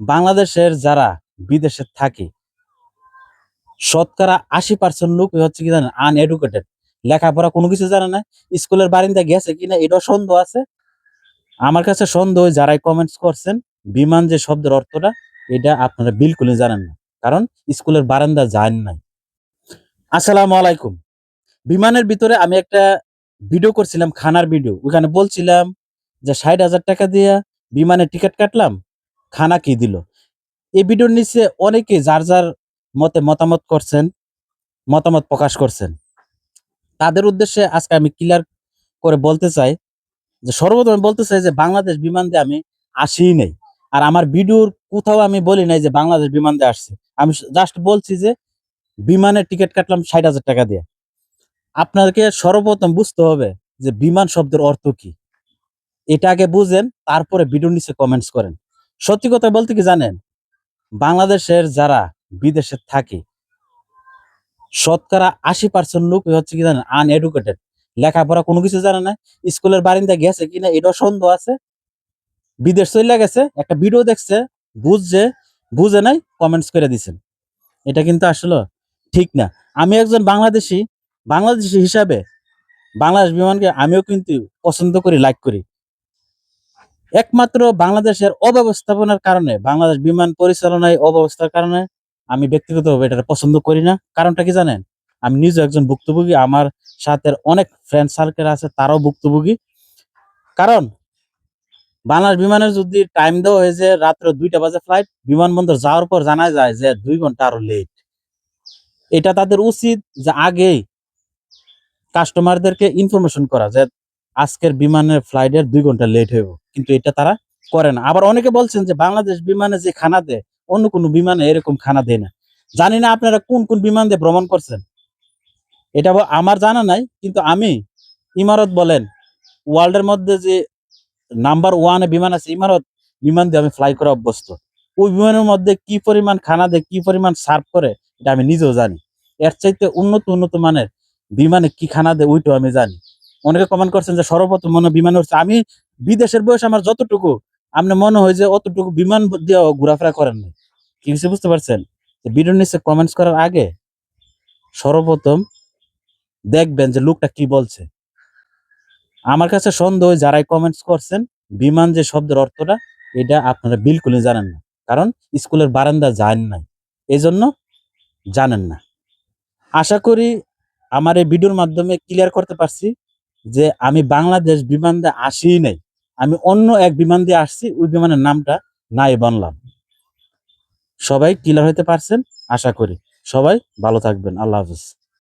বাংলাদেশের যারা বিদেশে থাকে, শতকরা আশি পার্সেন্ট লোক হচ্ছে কি জানেন আনএডুকেটেড লেখাপড়া কোনো কিছু জানে না, স্কুলের বারিন্দা গেছে কিনা, এটাও সন্দেহ আছে। আমার কাছে সন্দেহ যারাই কমেন্টস করছেন, বিমান যে শব্দের অর্থটা, এটা আপনারা বিলকুলই জানেন না, কারণ স্কুলের বারান্দা যান নাই। আসসালামু আলাইকুম। বিমানের ভিতরে আমি একটা ভিডিও করছিলাম, খানার ভিডিও ওখানে বলছিলাম যে ষাট হাজার টাকা দিয়ে বিমানের টিকিট কাটলাম খানা কি দিল? এই ভিডিওর নিচে অনেকে যার যার মতে মতামত করছেন, মতামত প্রকাশ করছেন। তাদের উদ্দেশ্যে আজকে আমি ক্লিয়ার করে বলতে চাই যে, সর্বপ্রথম বলতে চাই যে, বাংলাদেশ বিমান দিয়ে আমি আসিই নাই। আর আমার ভিডিওর কোথাও আমি বলি নাই যে, বাংলাদেশ বিমান দিয়ে আসছে। আমি জাস্ট বলছি যে, বিমানের টিকিট কাটলাম ষাট হাজার টাকা দিয়ে। আপনাকে সর্বপ্রথম বুঝতে হবে যে, বিমান শব্দের অর্থ কি? এটা আগে বুঝেন, তারপরে ভিডিওর নিচে কমেন্টস করেন। সত্যি কথা বলতে কি জানেন? বাংলাদেশের যারা বিদেশে থাকে, শতকরা আশি পার্সেন্ট লোক হচ্ছে কি জানেন আনএডুকেটেড লেখাপড়া কোনো কিছু জানে না, স্কুলের বারিন্দা গেছে কিনা এটাও সন্দেহ আছে। বিদেশ চলে গেছে, একটা ভিডিও দেখছে, বুঝছে, বুঝে নাই কমেন্টস করে দিছেন। এটা কিন্তু আসলে ঠিক না। আমি একজন বাংলাদেশি বাংলাদেশি হিসাবে বাংলাদেশ বিমানকে আমিও কিন্তু পছন্দ করি লাইক করি। একমাত্র বাংলাদেশের অব্যবস্থাপনার কারণে, বাংলাদেশ বিমান পরিচালনায় অব্যবস্থার কারণে আমি ব্যক্তিগতভাবে এটা পছন্দ করি না। কারণটা কি জানেন? আমি নিজে একজন ভুক্তভোগী, আমার সাথে অনেক ফ্রেন্ড সার্কেল আছে, তারাও ভুক্তভোগী। কারণ, বাংলাদেশ বিমানের যদি টাইম দেওয়া হয়েছে রাত্র দুইটা বাজে ফ্লাইট বিমানবন্দর যাওয়ার পর জানা যায় যে দুই ঘণ্টা আরও লেট এটা তাদের উচিত যে আগেই কাস্টমারদেরকে ইনফরমেশন করা যে আজকের বিমানের ফ্লাইটের দুই ঘণ্টা লেট হইব। কিন্তু এটা তারা করে না। আবার অনেকে বলছেন যে বাংলাদেশ বিমানে যে খানা দেয়, অন্য কোনো বিমানে এরকম খানা দেয় না। জানি না আপনারা কোন কোন বিমান দিয়ে ভ্রমণ করছেন। এটা আমার জানা নাই, কিন্তু আমি ইমারত বলেন ওয়ার্ল্ডের মধ্যে যে নাম্বার ওয়ানে বিমান আছে, ইমারত বিমান দিয়ে আমি ফ্লাই করে অভ্যস্ত। ওই বিমানের মধ্যে কি পরিমাণ খানা দেয়, কি পরিমাণ সার্ভ করে, এটা আমি নিজেও জানি। এর চাইতে উন্নত উন্নত মানের বিমানে কি খানা দেয়, ওইটাও আমি জানি। অনেকে কমেন্ট করছেন যে সর্বপ্রথম মনে বিমানে উঠছে আমি বিদেশের বয়স আমার যতটুকু আপনার মনে হয় যে অতটুকু বিমান দিয়ে ঘোরাফেরা করেন না কি কিছু বুঝতে পারছেন? যে ভিডিওর নিচে কমেন্টস করার আগে সর্বপ্রথম দেখবেন যে লোকটা কি বলছে। আমার কাছে সন্দেহ যারাই কমেন্টস করছেন, বিমান যে শব্দের অর্থটা, এটা আপনারা বিলকুলই জানেন না। কারণ স্কুলের বারান্দা যান নাই। এই জন্য জানেন না। আশা করি আমার এই ভিডিওর মাধ্যমে ক্লিয়ার করতে পারছি। যে আমি বাংলাদেশ বিমান দিয়ে আসি নাই, আমি অন্য এক বিমান দিয়ে আসছি, ওই বিমানের নামটা নাই বানলাম। সবাই ক্লিয়ার হতে পারছেন? আশা করি। সবাই ভালো থাকবেন। আল্লাহ হাফিজ।